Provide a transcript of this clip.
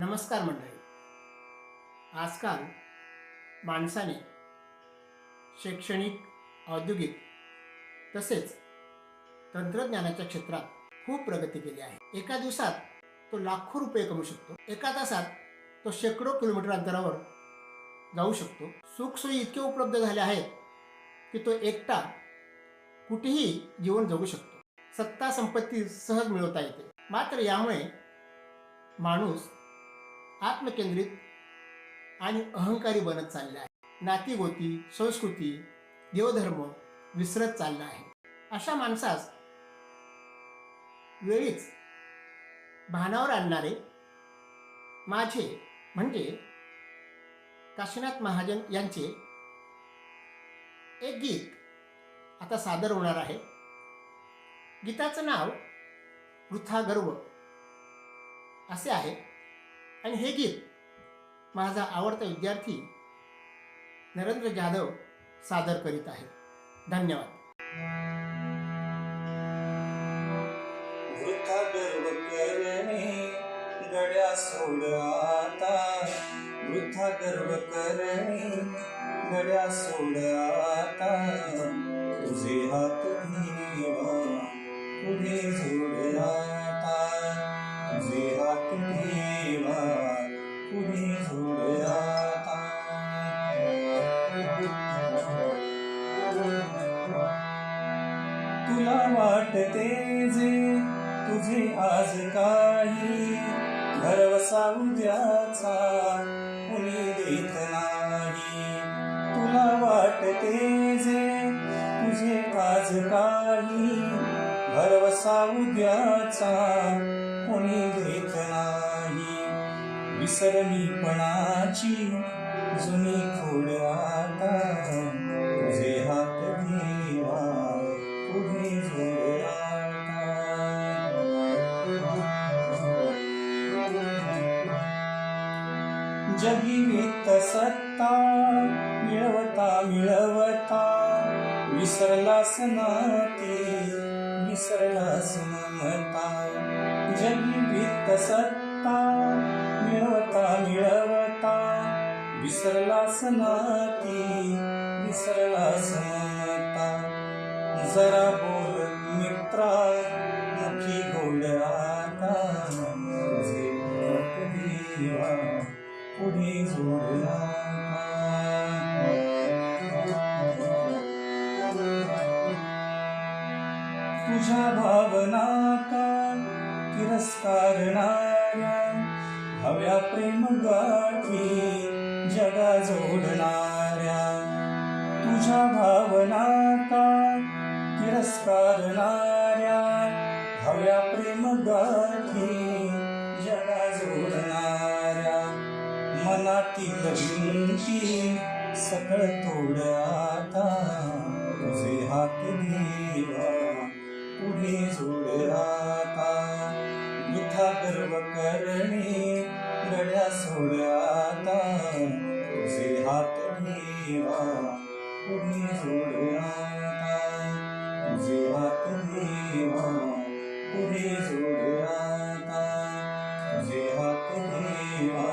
नमस्कार मंडळी. आजकाल माणसाने शैक्षणिक औद्योगिक तसेच तंत्रज्ञानाच्या क्षेत्रात खूप प्रगती केली आहे. एका दिवसात तो लाखो रुपये कमवू शकतो. एका तासात तो शेकडो किलोमीटर अंतरावर जाऊ शकतो. सुखसोयी इतके उपलब्ध झाले आहेत की तो एकटा कुठेही जीवन जगू शकतो. सत्ता संपत्ती सहज मिळवता येते. मात्र यामुळे माणूस आत्मकेंद्रित आणि अहंकारी बनत चालला आहे. नातीगोती संस्कृती देवधर्म विसरत चालला आहे. अशा माणसास वेळीच भानावर आणणारे माझे म्हणजे काशीनाथ महाजन यांचे एक गीत आता सादर होणार आहे. गीताचं नाव वृथा गर्व असे आहे. आणि हे गीत माझा आवडता विद्यार्थी नरेंद्र जाधव सादर करीत आहे. धन्यवाद. वृथा गड्या सोड आता. वृथा गर्व करणे गड्या सोड आता. तुझे हात ठेवा पुढे जोड. आता तुझे हात तुला वाटते जे तुझे आज काही भरवसा उद्याचा कुणी देत नाही. भरवसा उद्याचा कोणी घेत नाही. विसरलीपणाची जुनी खोड आता तुझे हात ठेवा पुढे जगिवित सत्ता मिळवता मिळवता विसरलास नाते विसरलास जगी वित्त सत्ता मिळवता मिळवता विसरलास नाती विसरलास ममता जरा बोल मित्रा मुखी गोड आता म्हणजे पुढे जोडला तुझ्या भावना का तिरस्कारणाऱ्या हव्या प्रेम गाठी जगा जोडणाऱ्या. तुझ्या भावना का तिरस्कारणाऱ्या हव्या प्रेम गाठी जगा जोडणाऱ्या. मनातील भिंती सकळ तोड आता. तुझे हात देवा पुढे सोडता दुखा गर्व करणे लढ्या सोडता तुझे हात ठेवा पुढे सोडता तुझे हात देवा पुढे सोडता तुझे हात ठेवा